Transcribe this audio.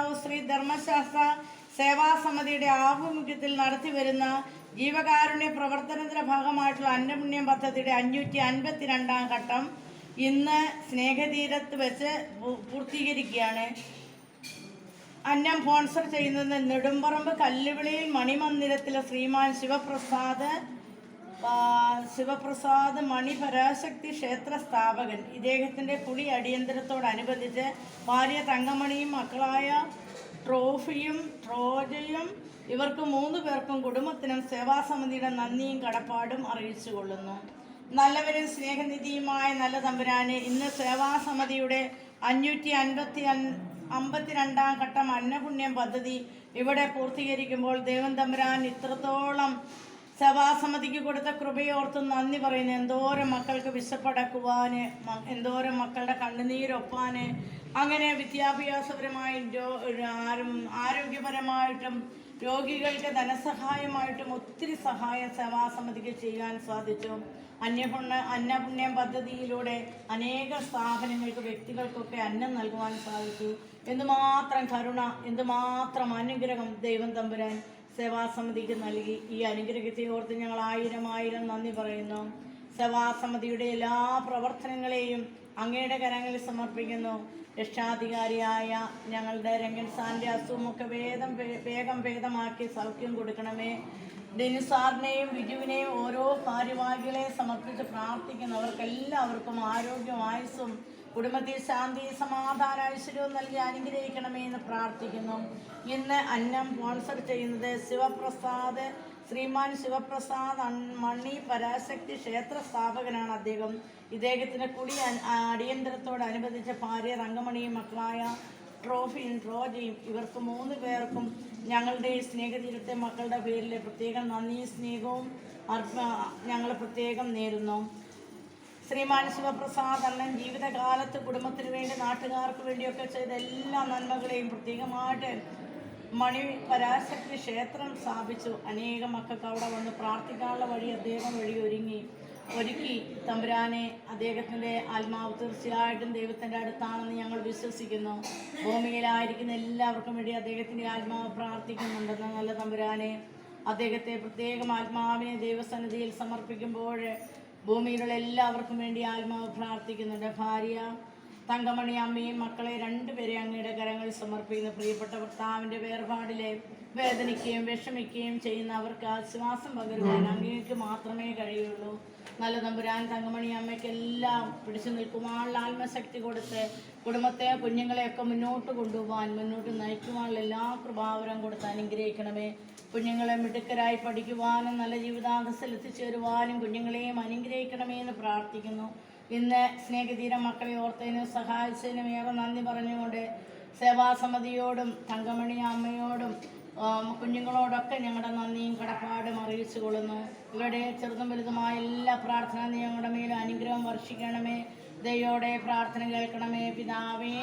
തോട്ടുകാവ് ശ്രീ ധർമ്മശാസ്ത്ര സേവാ സമിതിയുടെ ആഭിമുഖ്യത്തിൽ നടത്തിവരുന്ന ജീവകാരുണ്യ പ്രവർത്തനത്തിന്റെ ഭാഗമായിട്ടുള്ള അന്നപുണ്യം പദ്ധതിയുടെ അഞ്ഞൂറ്റി അൻപത്തിരണ്ടാം ഘട്ടം ഇന്ന് സ്നേഹതീരത്ത് വെച്ച് പൂർത്തീകരിക്കുകയാണ്. അന്നം സ്പോൺസർ ചെയ്യുന്നത് നെടുമ്പറമ്പ് കല്ലുവിളിയിൽ മണിമന്ദിരത്തിലെ ശ്രീമാൻ ശിവപ്രസാദ് ശിവപ്രസാദ് മണി പരാശക്തി ക്ഷേത്ര സ്ഥാപകൻ. ഇദ്ദേഹത്തിന്റെ പുളി അടിയന്തരത്തോടനുബന്ധിച്ച് ഭാര്യ തങ്കമണിയും മക്കളായ ട്രോഫിയും ട്രോജയും ഇവർക്ക് മൂന്ന് പേർക്കും കുടുംബത്തിനും സേവാസമിതിയുടെ നന്ദിയും കടപ്പാടും അറിയിച്ചു കൊള്ളുന്നു നല്ലവരും സ്നേഹനിധിയുമായ നല്ല തമ്പുരാനെ ഇന്ന് സേവാസമിതിയുടെ അഞ്ഞൂറ്റി അൻപത്തി അമ്പത്തിരണ്ടാം ഘട്ടം അന്നപുണ്യം പദ്ധതി ഇവിടെ പൂർത്തീകരിക്കുമ്പോൾ ദേവൻ തമ്പുരാൻ ഇത്രത്തോളം സഭാസമിതിക്ക് കൊടുത്ത കൃപയോർത്ത് നന്ദി പറയുന്നു. എന്തോരം മക്കൾക്ക് വിശപ്പടക്കുവാന് മ- എന്തോരം മക്കളുടെ കണ്ണുനീരൊപ്പാന്. അങ്ങനെ വിദ്യാഭ്യാസപരമായും ആരും ആരോഗ്യപരമായിട്ടും രോഗികൾക്ക് ധനസഹായമായിട്ടും ഒത്തിരി സഹായം സഭാസമിതിക്ക് ചെയ്യാൻ സാധിച്ചു. അന്യപുണ്യ അന്നപുണ്യം പദ്ധതിയിലൂടെ അനേക സ്ഥാപനങ്ങൾക്ക് വ്യക്തികൾക്കൊക്കെ അന്നം നൽകുവാൻ സാധിച്ചു. എന്തുമാത്രം കരുണ എന്തുമാത്രം അനുഗ്രഹം ദൈവം തമ്പുരാൻ സേവാസമിതിക്ക് നൽകി. ഈ അനുഗ്രഹത്തെ ഓർത്ത് ഞങ്ങൾ ആയിരം ആയിരം നന്ദി പറയുന്നു. സേവാസമിതിയുടെ എല്ലാ പ്രവർത്തനങ്ങളെയും അങ്ങയുടെ കരങ്ങളിൽ സമർപ്പിക്കുന്നു. രക്ഷാധികാരിയായ ഞങ്ങളുടെ രംഗൻ സാറിന്റെ അസുഖമൊക്കെ വേദം വേഗം ഭേദമാക്കി സൗഖ്യം കൊടുക്കണമേ. ഡെനിസാറിനെയും വിജുവിനെയും ഓരോ ഭാര്യവാഹികളെയും സമർപ്പിച്ച് പ്രാർത്ഥിക്കുന്നവർക്കെല്ലാവർക്കും ആരോഗ്യം ആയുസ്സും കുടുംബത്തിൽ ശാന്തി സമാധാന ഐശ്വര്യവും നൽകി അനുഗ്രഹിക്കണമേ എന്ന് പ്രാർത്ഥിക്കുന്നു. ഇന്ന് അന്നം സ്പോൺസർ ചെയ്യുന്നത് ശിവപ്രസാദ് ശ്രീമാൻ ശിവപ്രസാദ് മണി പരാശക്തി ക്ഷേത്ര സ്ഥാപകനാണ് അദ്ദേഹം. ഇദ്ദേഹത്തിന് കുടി അടിയന്തരത്തോടനുബന്ധിച്ച ഭാര്യ രംഗമണിയും മക്കളായ ട്രോഫിയും ട്രോജയും ഇവർക്ക് മൂന്ന് പേർക്കും ഞങ്ങളുടെ ഈ സ്നേഹതീരത്തെ മക്കളുടെ പേരിൽ പ്രത്യേകം നന്ദി സ്നേഹവും ഞങ്ങൾ പ്രത്യേകം നേരുന്നു. ശ്രീമാൻ ശിവപ്രസാദ് അണ്ണൻ ജീവിതകാലത്ത് കുടുംബത്തിന് വേണ്ടി നാട്ടുകാർക്ക് വേണ്ടിയൊക്കെ ചെയ്ത എല്ലാ നന്മകളെയും പ്രത്യേകമായിട്ട് മണി പരാശക്തി ക്ഷേത്രം സ്ഥാപിച്ചു. അനേകം മക്കൾക്ക് അവിടെ വന്ന് പ്രാർത്ഥിക്കാനുള്ള വഴി അദ്ദേഹം വഴി ഒരുങ്ങി. ഒരുക്കി. തമ്പുരാനെ അദ്ദേഹത്തിന്റെ ആത്മാവ് തീർച്ചയായിട്ടും ദൈവത്തിന്റെ അടുത്താണെന്ന് ഞങ്ങൾ വിശ്വസിക്കുന്നു. ഭൂമിയിലായിരിക്കുന്ന എല്ലാവർക്കും വേണ്ടി അദ്ദേഹത്തിന്റെ ആത്മാവ് പ്രാർത്ഥിക്കുന്നുണ്ടെന്ന് നല്ല തമ്പുരാനെ അദ്ദേഹത്തെ പ്രത്യേകം ആത്മാവിനെ ദൈവസന്നിധിയിൽ സമർപ്പിക്കുമ്പോൾ ഭൂമിയിലുള്ള എല്ലാവർക്കും വേണ്ടി ആത്മാവ് പ്രാർത്ഥിക്കുന്നുണ്ട്. ഭാര്യ തങ്കമണി അമ്മയും മക്കളെ രണ്ടുപേരെ അങ്ങയുടെ കരങ്ങൾ സമർപ്പിക്കുന്ന. പ്രിയപ്പെട്ട ഭർത്താവിന്റെ വേർപാടിലെ വേദനിക്കുകയും വിഷമിക്കുകയും ചെയ്യുന്ന അവർക്ക് ആശ്വാസം പകരുവാൻ അങ്ങേക്ക് മാത്രമേ കഴിയുള്ളൂ. നല്ല നമ്പുരാൻ തങ്കമണി അമ്മയ്ക്ക് എല്ലാം പിടിച്ചു നിൽക്കുവാനുള്ള ആത്മശക്തി കൊടുത്ത് കുടുംബത്തെ കുഞ്ഞുങ്ങളെയൊക്കെ മുന്നോട്ട് കൊണ്ടുപോകാൻ മുന്നോട്ട് നയിക്കുവാനുള്ള എല്ലാ കൃപാവരം കൊടുത്ത് അനുഗ്രഹിക്കണമേ. കുഞ്ഞുങ്ങളെ മിടുക്കരായി പഠിക്കുവാനും നല്ല ജീവിതാന്തസ്സിൽ എത്തിച്ചേരുവാനും കുഞ്ഞുങ്ങളെയും അനുഗ്രഹിക്കണമേ എന്ന് പ്രാർത്ഥിക്കുന്നു. ഇന്ന് സ്നേഹതീരം മക്കളെ ഓർത്തതിനും സഹായിച്ചതിനും ഏറെ നന്ദി പറഞ്ഞുകൊണ്ട് സേവാസമിതിയോടും തങ്കമണി അമ്മയോടും കുഞ്ഞുങ്ങളോടൊക്കെ ഞങ്ങളുടെ നന്ദിയും കടപ്പാടും അറിയിച്ചു കൊള്ളുന്നു. ഇവരുടെ ചെറുതും വലുതുമായ എല്ലാ പ്രാർത്ഥന ഞങ്ങളുടെ മേലും അനുഗ്രഹം വർഷിക്കണമേ. ദയോടെ പ്രാർത്ഥന കേൾക്കണമേ പിതാവേ.